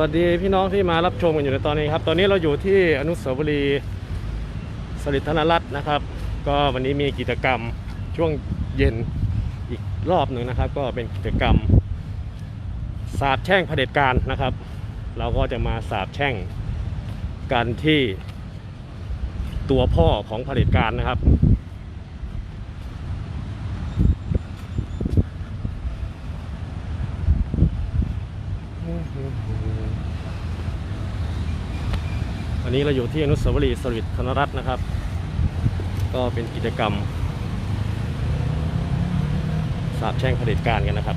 วัสดีพี่น้องที่มารับชมกันอยู่ในตอนนี้ครับ ตอนนี้เราอยู่ที่อนุสาวรีย์สฤษธนรัตน์นะครับ ก็วันนี้มีกิจกรรมช่วงเย็นอีกรอบหนึ่งนะครับ ก็เป็นกิจกรรม สาบแช่งเผด็จการนะครับ เราก็จะมาสาบแช่งกันที่ตัวพ่อของเผด็จการนะครับ อันนี้เราอยู่ที่อนุสาวรีย์สฤษธนรัตน์นะครับ ก็เป็นกิจกรรมสาบแช่งเผด็จการกันนะครับ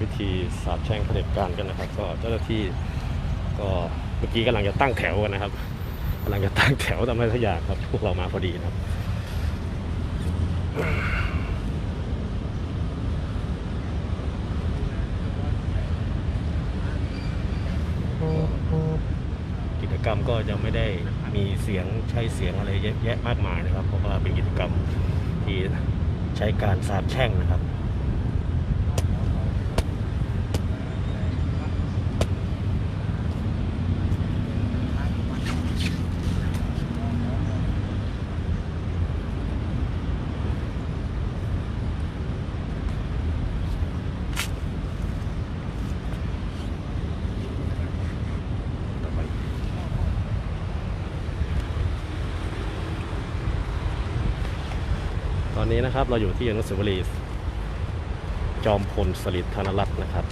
พิธีสาบแช่งเผด็จการกันนะครับ ก็เจ้าหน้าที่ก็เมื่อกี้กำลังจะตั้งแถวกันนะครับกำลังจะตั้งแถวทำอะไรสักอย่างครับ พวกเรามาพอดีนะครับ กิจกรรมก็ยังไม่ได้มีเสียงใช้เสียงอะไรเยอะแยะมากมายนะครับ เพราะว่าเป็นกิจกรรมที่ใช้การสาบแช่งนะครับ ต อนนี้นะครับ เราอยู่ที่อนุสาวรีย์จอมพลสฤษดิ์ธนรัตน์นะครับ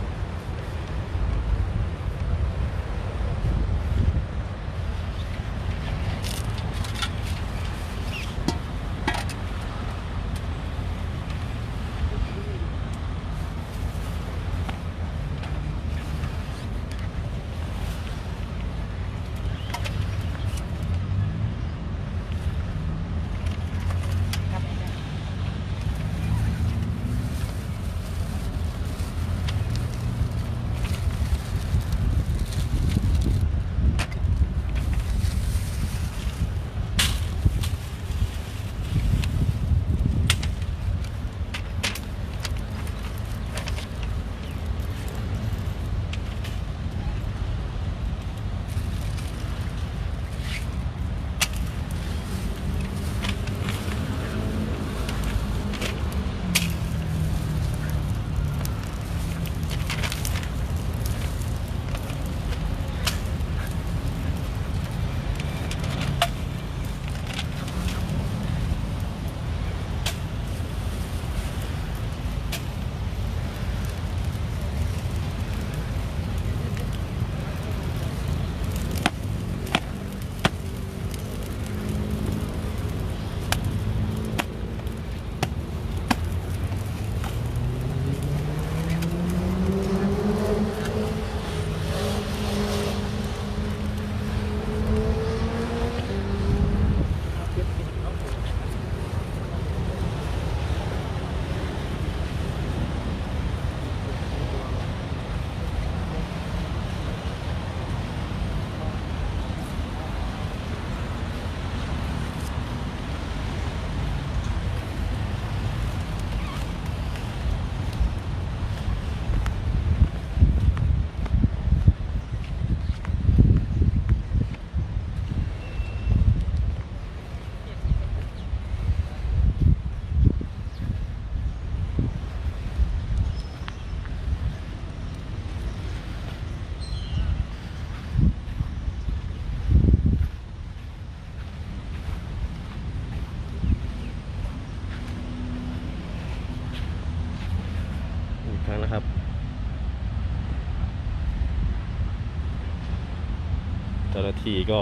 าที่ก็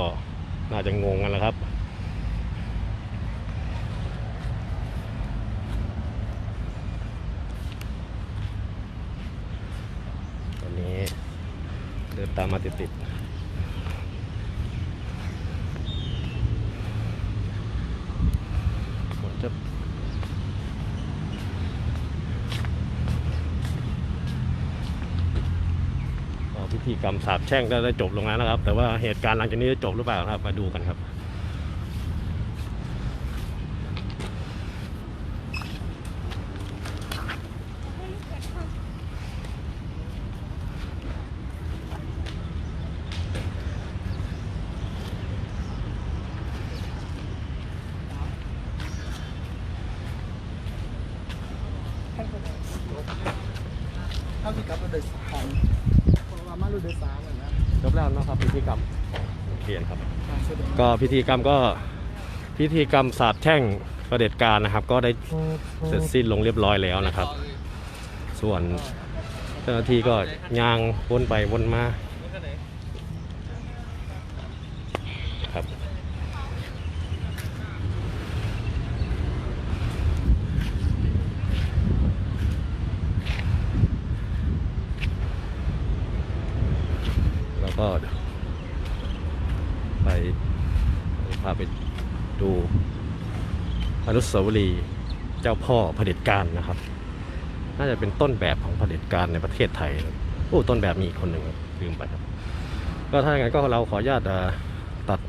น่าจะงงกันแล้วครับ ตอนนี้เดินตามมาติดๆฝนจะ กรรมสาบแช่งได้ได้จบลงแล้วนะครับ แต่ว่าเหตุการณ์หลังจากนี้จะจบหรือเปล่าครับ มาดูกันครับเท่าที่กับรถโดยสารเพราะว่ามา รถโดยสารน่ะนะจบแล้วนะครับพิธีกรรมเขียนครับการแสดงก็พิธีกรรมก็พิธีกรรมสาบแช่งประเผด็จการนะครับ ก็ได้เสร็จสิ้นลงเรียบร้อยแล้วนะครับ ส่วนเจ้าหน้าที่ก็ยางวนไปวนมาครับแล้วก็ ไปพาไปดูอนุสาวรีย์เจ้าพ่อเผด็จการนะครับ น่าจะเป็นต้นแบบของเผด็จการในประเทศไทยโอ้ต้นแบบมีอีกคนหนึ่งลืมไปครับ ก็ถ้าอย่างนั้นก็เราขออนุญาตตัด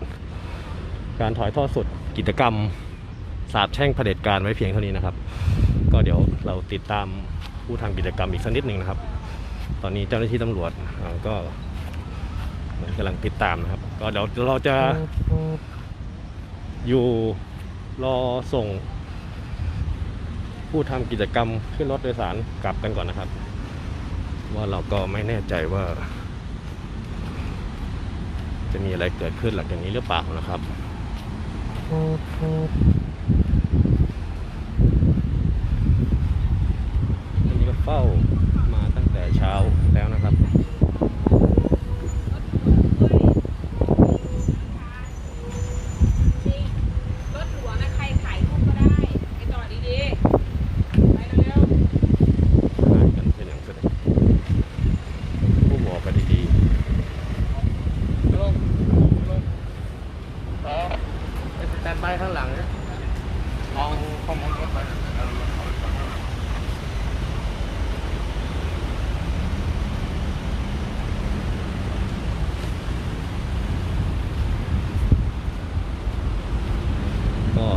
การถอยทอดสดกิจกรรมสาบแช่งเผด็จการไว้เพียงเท่านี้นะครับ ก็เดี๋ยวเราติดตามผู้ทำกิจกรรมอีกสักนิดหนึ่งนะครับ ตอนนี้เจ้าหน้าที่ตำรวจเกำลังติดตามนะครับ ก็เดี๋ยวเราจะอยู่รอส่ง ผู้ทำกิจกรรมขึ้นรถโดยสารกลับกันก่อนนะครับ ว่าเราก็ไม่แน่ใจว่า จะมีอะไรเกิดขึ้นหลังจากนี้หรือเปล่านะครับนนี้ก็เฝ้าตั้งแต่เช้าแล้วนะครับ รถหลวงนะใครถ่ายรูปก็ได้ไปจอดดีๆ ไปเร็ว หายกันเป็นอย่างแสดงผู้บอกไปดี ลงลงต่อไปสแตนบางหลังนะลองข้อมูลไปก็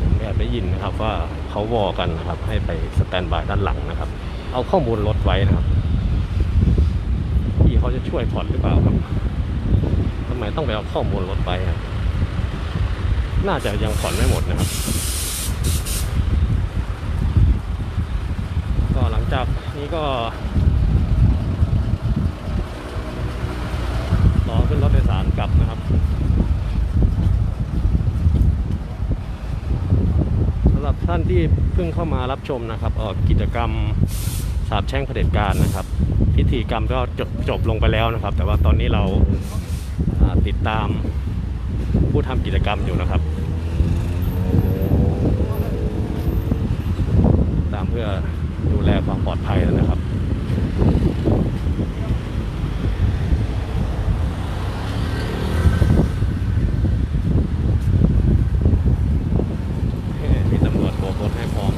ผมแอบได้ยินนะครับว่าเขาวอกันนะครับ ให้ไปสแตนบายด้านหลังนะครับ เอาข้อมูลรถไว้นะครับพี่เขาจะช่วยผ่อนหรือเปล่าครับทำไมต้องไปเอาข้อมูลรถไปครับ น่าจะยังผ่อนไม่หมดนะครับ ก็หลังจากนี้ก็รอขึ้นรถโดยสารกลับนะครับสำหรับท่านที่เพิ่งเข้ามารับชมนะครับออกิจกรรมสาบแช่งเผด็จการนะครับ พิธีกรรมก็จบจบลงไปแล้วนะครับ แต่ว่าตอนนี้เราติดตามผู้ทำกิจกรรมอยู่นะครับ ตามเพื่อดูแลความปลอดภัยนะครับ มีตำรวจโบกรถให้พร้อม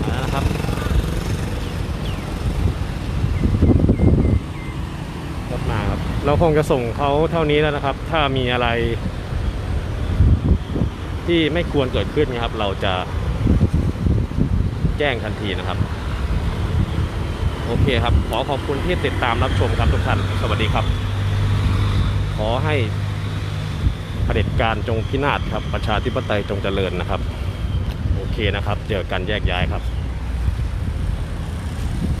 มาแล้วนะครับ รถมาครับ เราคงจะส่งเขาเท่านี้แล้วนะครับ ถ้ามีอะไร ที่ไม่ควรเกิดขึ้นนะครับ เราจะแจ้งทันทีนะครับ โอเคครับ ขอขอบคุณที่ติดตามรับชมครับทุกท่าน สวัสดีครับ ขอให้เผด็จการจงพินาศครับ ประชาธิปไตยจงเจริญนะครับ โอเคนะครับ เจอกันแยกย้ายครับ